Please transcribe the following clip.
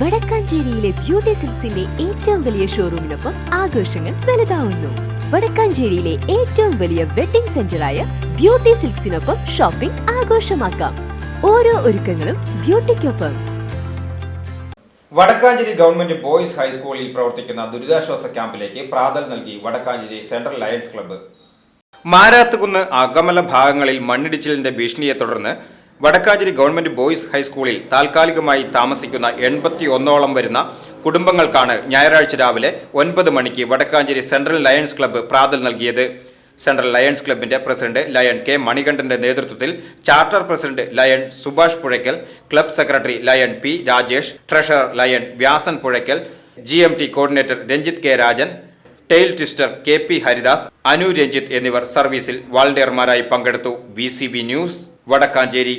വടക്കാഞ്ചേരിയിലെ beauty സിൽസിന്റെ ഏറ്റവും വലിയ ഷോറൂമിനൊപ്പം ആഘോഷങ്ങൾ വലുതാവുന്നു. വടക്കാഞ്ചേരിയിലെ ഏറ്റവും വലിയ വെഡിംഗ് സെന്ററായ ബ്യൂട്ടി സിൽക്സിനൊപ്പം ഷോപ്പിംഗ് ആഘോഷമാക്കാം. ഓരോ ഒരുക്കങ്ങളും ബ്യൂട്ടിക്കൊപ്പം. വടക്കാഞ്ചേരി ഗവൺമെന്റ് ബോയ്സ് ഹൈസ്കൂളിൽ പ്രവർത്തിക്കുന്ന ദുരിതാശ്വാസ ക്യാമ്പിലേക്ക് പ്രാതൽ നൽകി Vadakkanchery central lions club. Marathukunnu Akamala ഭാഗങ്ങളിൽ മണ്ണിടിച്ചിലിന്റെ ഭീഷണിയെ തുടർന്ന് വടക്കാഞ്ചേരി ഗവൺമെന്റ് ബോയ്സ് ഹൈസ്കൂളിൽ താൽക്കാലികമായി താമസിക്കുന്ന എൺപത്തി ഒന്നോളം വരുന്ന കുടുംബങ്ങൾക്കാണ് ഞായറാഴ്ച രാവിലെ ഒൻപത് മണിക്ക് വടക്കാഞ്ചേരി സെൻട്രൽ ലയൺസ് ക്ലബ്ബ് പ്രാതൽ നൽകിയത്. സെൻട്രൽ ലയൺസ് ക്ലബിന്റെ പ്രസിഡന്റ് ലയൺ കെ മണികണ്ഠന്റെ നേതൃത്വത്തിൽ charter president lion Subhash Puzhakkal club secretary lion P Rajesh treasurer lion Vyasan Puzhakkal G M T coordinator Ranjith K Rajan tail twister K P Haridas Anu Ranjith എന്നിവർ സർവീസിൽ വാളണ്ടിയർമാരായി പങ്കെടുത്തു. B news Vadakkanchery